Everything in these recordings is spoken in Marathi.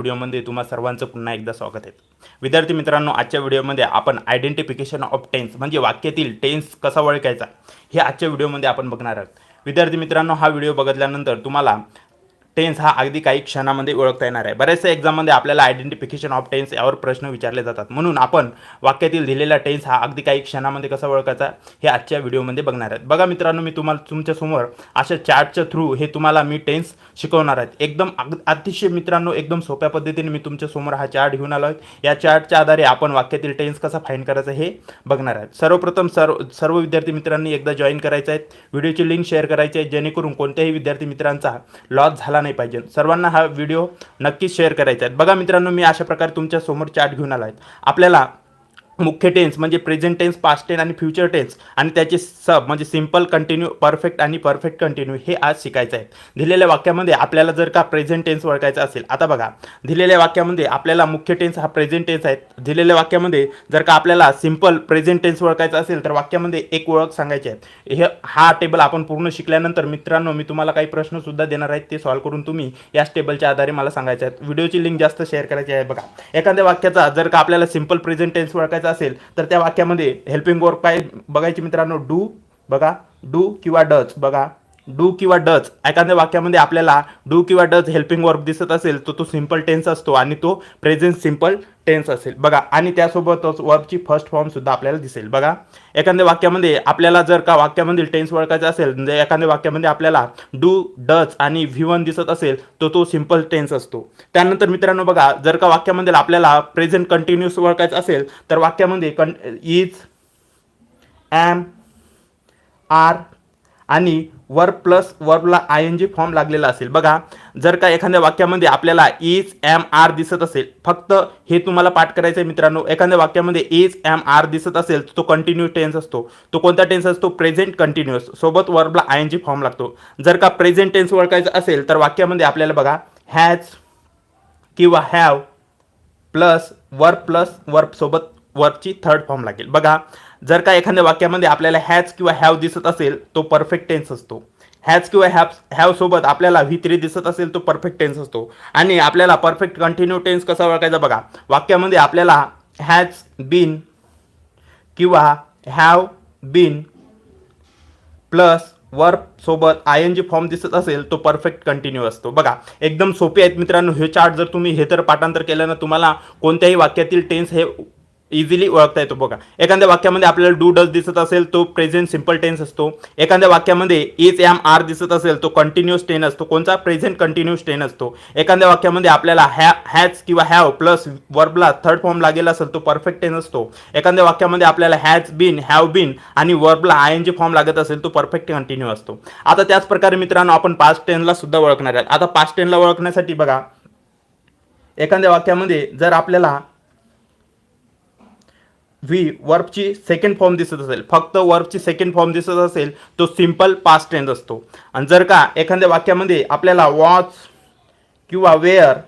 व्हिडिओमध्ये तुम्हा सर्वांचं पुन्हा एकदा स्वागत आहे. विद्यार्थी मित्रांनो आजच्या व्हिडिओमध्ये आपण आयडेंटिफिकेशन ऑफ टेन्स म्हणजे वाक्यातील टेन्स कसा ओळखायचा हे आजच्या व्हिडिओमध्ये आपण बघणार आहोत. विद्यार्थी मित्रांनो हा व्हिडिओ बघितल्यानंतर तुम्हाला टेन्स हा अगदी काही क्षणामध्ये ओळखता येणार आहे. बऱ्याचशा एक्झाममध्ये आपल्याला आयडेंटिफिकेशन ऑफ टेन्स यावर प्रश्न विचारले जातात. म्हणून आपण वाक्यातील दिलेला टेन्स हा अगदी काही क्षणामध्ये कसा ओळखायचा हे आजच्या व्हिडिओमध्ये बघणार आहेत. बघा मित्रांनो मी तुम्हाला तुमच्यासमोर अशा चार्टच्या थ्रू हे तुम्हाला मी टेन्स शिकवणार आहेत. एकदम अग अतिशय मित्रांनो एकदम सोप्या पद्धतीने मी तुमच्यासमोर हा चार्ट घेऊन आलो आहे. या चार्टच्या आधारे आपण वाक्यातील टेन्स कसा फाईन करायचा हे बघणार आहेत. सर्वप्रथम सर्व सर्व विद्यार्थी मित्रांनी एकदा जॉईन करायचं आहे. व्हिडिओची लिंक शेअर करायची आहे. जेणेकरून कोणत्याही विद्यार्थी मित्रांचा लॉस झाला नाही पाहिजे. सर्वांना हा व्हिडिओ नक्कीच शेअर करायचा आहे. बघा मित्रांनो मी अशा प्रकारे तुमच्यासमोर चार्ट घेऊन आला आहे. आपल्याला मुख्य टेन्स म्हणजे प्रेझेंट टेन्स पास्ट टेन्स आणि फ्युचर टेन्स आणि त्याचे सब म्हणजे सिंपल कंटिन्यू परफेक्ट आणि परफेक्ट कंटिन्यू हे आज शिकायचं आहे. दिलेल्या वाक्यामध्ये आपल्याला जर का प्रेझेंट टेन्स ओळखायचा असेल आता बघा. दिलेल्या वाक्यामध्ये आपल्याला मुख्य टेन्स हा प्रेझेंट टेन्स आहे. दिलेल्या वाक्यामध्ये जर का आपल्याला सिंपल प्रेझेंट टेन्स ओळखायचा असेल तर वाक्यामध्ये एक ओळख सांगायची आहे. हे हा टेबल आपण पूर्ण शिकल्यानंतर मित्रांनो मी तुम्हाला काही प्रश्नसुद्धा देणार आहेत ते सॉल्व्ह करून तुम्ही याच टेबलच्या आधारे मला सांगायचे आहेत. व्हिडिओची लिंक जास्त शेअर करायची आहे बघा. एखाद्या वाक्याचा जर का आपल्याला सिंपल प्रेझेंट टेन्स ओळखायचा असेल तर त्या वाक्यामध्ये हेल्पिंग वर्क काय बघायची मित्रांनो? डू बघा. डू किंवा डच बघा. डू किंवा डच एखाद्या वाक्यामध्ये आपल्याला डू किंवा डच हेल्पिंग वर्क दिसत असेल तर तो सिंपल टेन्स असतो आणि तो प्रेझेंट सिंपल टेन्स असेल. बघा आणि त्यासोबतच वर्कची फर्स्ट फॉर्म सुद्धा आपल्याला दिसेल. बघा एखाद्या वाक्यामध्ये आपल्याला जर का वाक्यामधील टेन्स ओळखायचा असेल म्हणजे एखाद्या वाक्यामध्ये आपल्याला डू डच आणि व्ही वन दिसत असेल तर तो सिंपल टेन्स असतो. त्यानंतर मित्रांनो बघा जर का वाक्यामध्ये आपल्याला प्रेझेंट कंटिन्यूस ओळखायचं असेल तर वाक्यामध्ये कं इज ॲम आर आणि वर्ब प्लस वर्बला आय एन जी फॉर्म लागलेला असेल. बघा जर का एखाद्या वाक्यामध्ये आपल्याला इज एम आर दिसत असेल फक्त हे तुम्हाला पाठ करायचं आहे मित्रांनो. एखाद्या वाक्यामध्ये इज एम आर दिसत असेल तर तो कंटिन्यू टेन्स असतो. तो कोणता टेन्स असतो? प्रेझेंट कंटिन्युअस सोबत वर्बला आय एन जी फॉर्म लागतो. जर का प्रेझेंट टेन्स ओळखायचं असेल तर वाक्यामध्ये आपल्याला बघा हॅज किंवा have plus verb plus verb सोबत वर्बची थर्ड फॉर्म लागेल. बघा जर का एखाद्या वाक्यामध्ये आपल्याला हॅज किंवा हॅव दिसत असेल तो परफेक्ट टेन्स असतो. हॅज किंवा हॅव हॅव सोबत आपल्याला व्ही थ्री दिसत असेल तो परफेक्ट टेन्स असतो. आणि आपल्याला परफेक्ट कंटिन्यू टेन्स कसा ओळखायचा बघा. वाक्यामध्ये आपल्याला हॅज बीन किंवा हॅव बीन प्लस वर्ब सोबत आय एन जी फॉर्म दिसत असेल तो परफेक्ट कंटिन्यू असतो. बघा एकदम सोपे आहेत मित्रांनो हे चार्ट जर तुम्ही हे तर पाठांतर केलं ना तुम्हाला कोणत्याही वाक्यातील टेन्स हे इझिली ओळखता येतो. बघा एखाद्या वाक्यामध्ये आपल्याला डू डज दिसत असेल तो प्रेझेंट सिंपल टेन्स असतो. एखाद्या वाक्यामध्ये इज एम आर दिसत असेल तो कंटिन्युअस टेन असतो. कोणता? प्रेझेंट कंटिन्युअस टेन असतो. एखाद्या वाक्यामध्ये आपल्याला हॅ हॅज किंवा हॅव प्लस वर्बला थर्ड फॉर्म लागेल असेल तो परफेक्ट टेन असतो. एखाद्या वाक्यामध्ये आपल्याला हॅज बीन हॅव बीन आणि वर्बला आय एन जी फॉर्म लागत असेल तो परफेक्ट कंटिन्यू असतो. आता त्याच प्रकारे मित्रांनो आपण पास्ट टेनला सुद्धा ओळखणार आहात. आता पास्ट टेनला ओळखण्यासाठी बघा एखाद्या वाक्यामध्ये जर आपल्याला व्ही वर्बची सेकंड फॉर्म दिसत असेल. फक्त वर्बची सेकंड फॉर्म दिसत असेल तो सिंपल पास्ट टेन्स असतो. आणि जर का एखाद्या वाक्यामध्ये आपल्याला वॉच किंवा were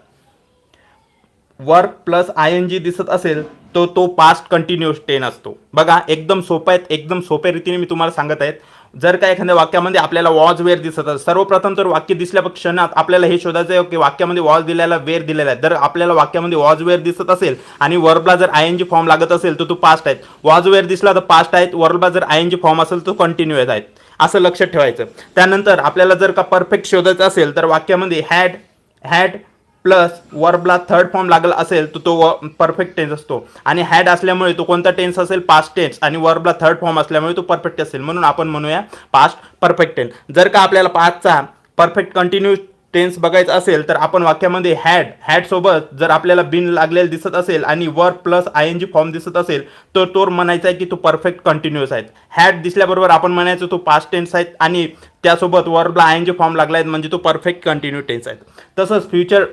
verb plus I N G दिसत असेल तो तो पास्ट कंटिन्युअस टेन असतो. बघा एकदम सोपं आहेत एकदम सोप्या रीतीने मी तुम्हाला सांगत आहेत. जर का एखाद्या वाक्यामध्ये आपल्याला वॉज वेर दिसत असेल सर्वप्रथम तर वाक्य दिसल्या क्षणात आपल्याला हे शोधायचं आहे की वाक्यामध्ये वॉज दिलेला वेअर दिलेला आहे. जर आपल्याला वाक्यामध्ये वॉज वेर दिसत असेल आणि वर्बला जर आय एन जी फॉर्म लागत असेल तर तो पास्ट आहेत. वॉज वेर दिसला तर पास्ट आहेत. वर्बला जर आय एन जी फॉर्म असेल तर कंटिन्युअस आहेत. असं लक्षात ठेवायचं. त्यानंतर आपल्याला जर का परफेक्ट शोधायचं असेल तर वाक्यामध्ये हॅड हॅड प्लस वर्बला थर्ड फॉर्म लागला असेल तर तो परफेक्ट टेन्स असतो. आणि हॅड असल्यामुळे तो कोणता टेन्स असेल? पास्ट टेन्स आणि वर्बला थर्ड फॉर्म असल्यामुळे तो परफेक्ट असेल. म्हणून आपण म्हणूया पास्ट परफेक्ट टेन्स जर का आपल्याला पाचचा परफेक्ट कंटिन्यू टेन्स बघायचा असेल तर आपण वाक्यामध्ये हॅड हॅड सोबत जर आपल्याला बिन लागलेलं दिसत असेल आणि verb plus I N G form दिसत असेल तर तो म्हणायचा आहे की तो परफेक्ट कंटिन्युअस आहेत. हॅड दिसल्याबरोबर आपण म्हणायचं तो पास्ट टेन्स आहेत आणि त्यासोबत वर्बला आय एन जी फॉर्म लागला आहेत म्हणजे तो परफेक्ट कंटिन्यू टेन्स आहेत. तसंच फ्युचर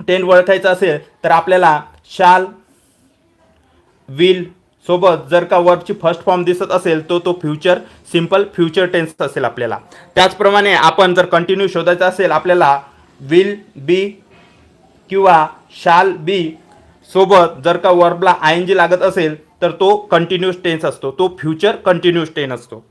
टेन वळखायचं असेल तर आपल्याला शाल विल सोबत जर का वर्बची फर्स्ट फॉर्म दिसत असेल तो तो फ्युचर सिंपल फ्युचर टेन्स असेल आपल्याला. त्याचप्रमाणे आपण जर कंटिन्यू शोधायचं असेल आपल्याला विल बी किंवा शाल बी सोबत जर का वर्बला आय एन जी लागत असेल तर तो कंटिन्यूस टेन्स असतो. तो फ्युचर कंटिन्यूस टेन असतो.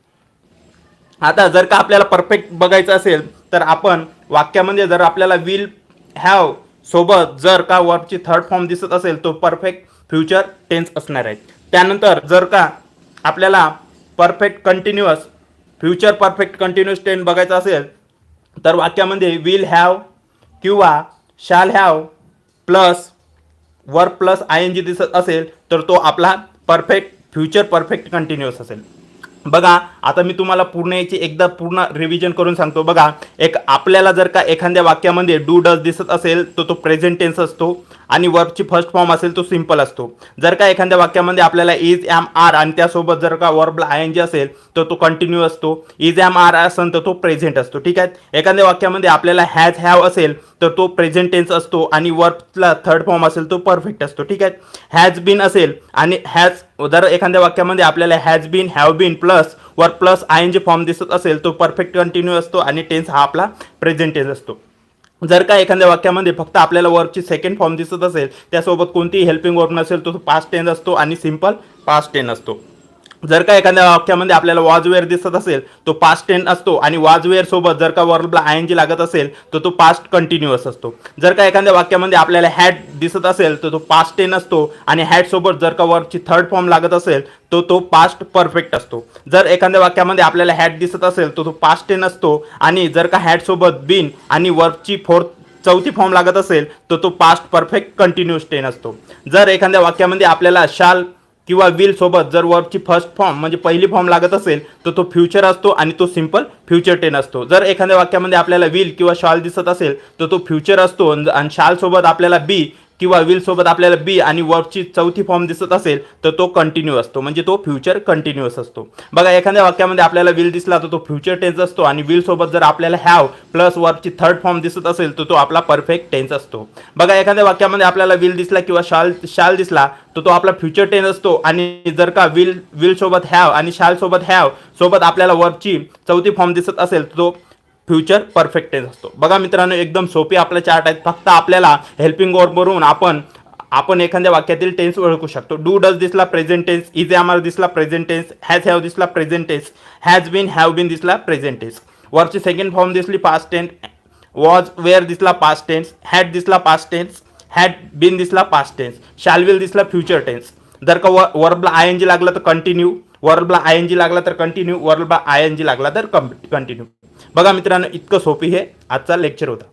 आता जर का आपल्याला परफेक्ट बघायचं असेल तर आपण वाक्यामध्ये जर आपल्याला विल हॅव सोबत जर का वर्बची थर्ड फॉर्म दिसत असेल तो परफेक्ट फ्युचर टेन्स असणार आहे. त्यानंतर जर का आपल्याला perfect continuous future perfect continuous tense बघायचा असेल तर वाक्यामध्ये विल हॅव किंवा shall have plus verb plus I N G दिसत असेल तर तो आपला परफेक्ट फ्युचर परफेक्ट कंटिन्युअस असेल. बघा आता मी तुम्हाला पूर्ण याची एकदा पूर्ण रिव्हिजन करून सांगतो. बघा एक आपल्याला जर का एखाद्या वाक्यामध्ये डू डज दिसत असेल तर तो प्रेझेंट टेन्स असतो. आणि वर्बची फर्स्ट फॉर्म असेल तो सिंपल असतो. जर का एखाद्या वाक्यामध्ये आपल्याला इज एम आर आणि त्यासोबत जर का वर्बला आय एन जी असेल तर तो कंटिन्यू असतो. इज एम आर असेल तर तो प्रेझेंट असतो. ठीक आहे? एखाद्या वाक्यामध्ये आपल्याला हॅज हॅव असेल तर तो प्रेझेंट टेन्स असतो आणि वर्बला थर्ड फॉर्म असेल तो परफेक्ट असतो. ठीक आहे? हॅज बीन असेल आणि हॅज जर एखाद्या वाक्यामध्ये आपल्याला has been have been plus verb plus I N G form दिसत असेल तो परफेक्ट कंटिन्यू असतो आणि टेन्स हा आपला प्रेझेंट टेन्स असतो. जर का एखाद्या वाक्यामध्ये फक्त आपल्याला वर्कची सेकंड फॉर्म दिसत असेल त्यासोबत कोणतीही हेल्पिंग वर्क नसेल तो पास्ट टेन असतो आणि सिंपल पास्ट टेन असतो. जर का एखाद्या वाक्यामध्ये आपल्याला वाजवेअर दिसत असेल तो पास्ट टेन असतो आणि वाजवेअर सोबत जर का वर्बला आय एन जी लागत असेल तर तो पास्ट कंटिन्युअस असतो. जर का एखाद्या वाक्यामध्ये आपल्याला हॅट दिसत असेल तर तो पास्ट टेन असतो आणि हॅट सोबत जर का वर्बची थर्ड फॉर्म लागत असेल तो तो पास्ट परफेक्ट असतो. जर एखाद्या वाक्यामध्ये आपल्याला हॅट दिसत असेल तर तो पास्ट टेन असतो आणि जर का हॅट सोबत बिन आणि वर्बची फोर्थ चौथी फॉर्म लागत असेल तर तो पास्ट परफेक्ट कंटिन्युअस टेन असतो. जर एखाद्या वाक्यामध्ये आपल्याला शाल किंवा विल सोबत जर वर्बची फर्स्ट फॉर्म म्हणजे पहिली फॉर्म लागत असेल तर तो फ्युचर असतो आणि तो सिंपल फ्युचर टेन असतो. जर एखाद्या वाक्यामध्ये आपल्याला विल किंवा शॉल दिसत असेल तर तो फ्युचर असतो. आणि शालसोबत आपल्याला बी किंवा विल सोबत आपल्याला बी आणि वर्बची चौथी फॉर्म दिसत असेल तर तो कंटिन्यू असतो. म्हणजे तो फ्युचर कंटिन्युअस असतो. बघा एखाद्या वाक्यामध्ये आपल्याला विल दिसला तर तो फ्युचर टेन्स असतो. आणि विल सोबत जर आपल्याला हॅव प्लस वर्बची थर्ड फॉर्म दिसत असेल तर तो आपला परफेक्ट टेन्स असतो. बघा एखाद्या वाक्यामध्ये आपल्याला विल दिसला किंवा शाल शाल दिसला तर तो आपला फ्युचर टेन्स असतो. आणि जर का विल विल सोबत हॅव आणि शाल सोबत हॅव सोबत आपल्याला वर्बची चौथी फॉर्म दिसत असेल तर तो फ्युचर परफेक्ट टेन्स असतो. बघा मित्रांनो एकदम सोपे आपले चार्ट आहेत. फक्त आपल्याला हेल्पिंग वरून आपण आपण एखाद्या वाक्यातील टेन्स ओळखू शकतो. डू डज दिसला प्रेझेंट टेन्स इज आम्हाला दिसला प्रेझेंट टेन्स हॅज हॅव दिसला present tense has been have been दिसला प्रेझेंट टेन्स वरची सेकंड फॉर्म दिसली पास्ट टेन्स वॉज वेअर दिसला पास्ट टेन्स हॅड दिसला पास्ट टेन्स हॅड बीन दिसला पास्ट टेन्स शाल विल दिसला फ्युचर टेन्स जर का वर्बला आय एन जी लागला तर कंटिन्यू वर्बला आय एन जी लागला तर कंटिन्यू वर्बला आय एन जी लागला तर कंटिन्यू बघा मित्रांनो इतकं सोपी हे. आजचा लेक्चर होता.